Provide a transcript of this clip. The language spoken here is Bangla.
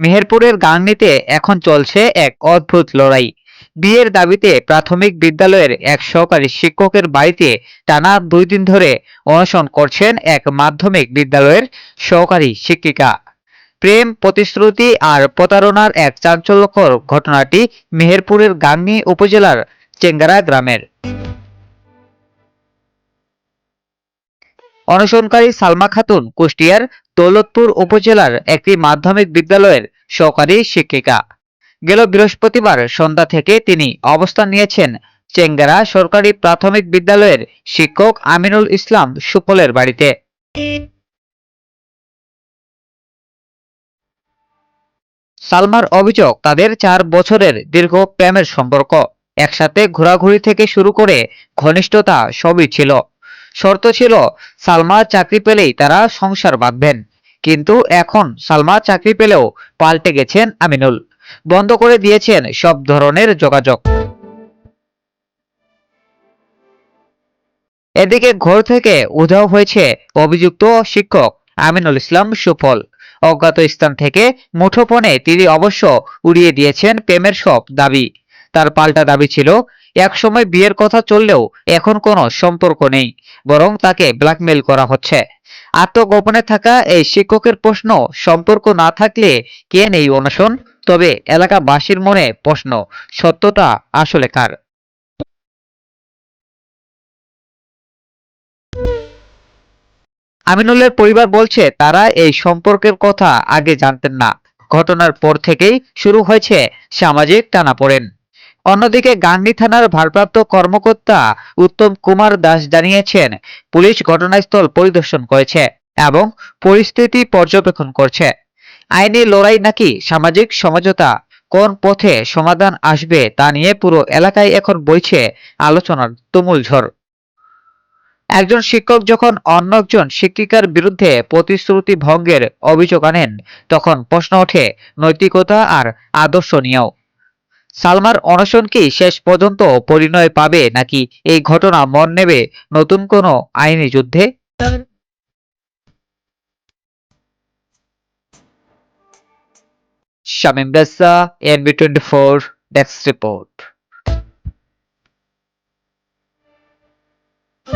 মেহেরপুরের গাংনীতে এখন চলছে এক অদ্ভুত লড়াই। বিয়ের দাবিতে প্রাথমিক বিদ্যালয়ের এক সহকারী শিক্ষকের বাড়িতে টানা দুই দিন ধরে অনশন করছেন এক মাধ্যমিক বিদ্যালয়ের সহকারী শিক্ষিকা। প্রেম, প্রতিশ্রুতি আর প্রতারণার এক চাঞ্চল্যকর ঘটনাটি মেহেরপুরের গাংনী উপজেলার চেঙ্গারা গ্রামের। অনশনকারী সালমা খাতুন কুষ্টিয়ার দৌলতপুর উপজেলার একটি মাধ্যমিক বিদ্যালয়ের সহকারী শিক্ষিকা। গেল বৃহস্পতিবার সন্ধ্যা থেকে তিনি অবস্থান নিয়েছেন চেঙ্গারা সরকারি প্রাথমিক বিদ্যালয়ের শিক্ষক আমিনুল ইসলাম সুফলের বাড়িতে। সালমার অভিযোগ, তাদের চার বছরের দীর্ঘ প্রেমের সম্পর্ক। একসাথে ঘোরাঘুরি থেকে শুরু করে ঘনিষ্ঠতা সবই ছিল। শর্ত ছিল, সালমা চাকরি পেলেই তারা সংসার বাঁধবেন। কিন্তু এখন সালমা চাকরি পেলেও পাল্টে গেছেন আমিনুল। বন্ধ করে দিয়েছেন সব ধরনের যোগাযোগ। এদিকে ঘর থেকে উধাও হয়েছে অভিযুক্ত শিক্ষক আমিনুল ইসলাম সুফল। অজ্ঞাত স্থান থেকে মুঠোফোনে তিনি অবশ্য উড়িয়ে দিয়েছেন প্রেমের সব দাবি। তার পাল্টা দাবি ছিল। একসময় বিয়ের কথা চললেও এখন কোনো সম্পর্ক নেই, বরং তাকে ব্ল্যাকমেল করা হচ্ছে। আত্মগোপনে থাকা এই শিক্ষকের প্রশ্ন, সম্পর্ক না থাকলে কে নেই অনশন? তবে এলাকাবাসীর মনে প্রশ্ন সত্যতা আসলে কার? আমিনুলের পরিবার বলছে, তারা এই সম্পর্কের কথা আগে জানতেন না। ঘটনার পর থেকেই শুরু হয়েছে সামাজিক টানাপোড়েন। অন্যদিকে গাংনী থানার ভারপ্রাপ্ত কর্মকর্তা উত্তম কুমার দাস জানিয়েছেন, পুলিশ ঘটনাস্থল পরিদর্শন করেছে এবং পরিস্থিতি পর্যবেক্ষণ করছে। আইনি লড়াই নাকি সামাজিক সমঝোতা কোন পথে সমাধান আসবে তা নিয়ে পুরো এলাকায় এখন বইছে আলোচনার তুমুল ঝড়। একজন শিক্ষক যখন অন্য একজন শিক্ষিকার বিরুদ্ধে প্রতিশ্রুতি ভঙ্গের অভিযোগ আনেন, তখন প্রশ্ন ওঠে নৈতিকতা আর আদর্শ নিয়েও। সালমার অনশন কি শেষ পর্যন্ত পরিণয় পাবে নাকি এই ঘটনা মন নেবে নতুন কোনো আইনি যুদ্ধে? Shamim বেসা NB twenty four, desk report.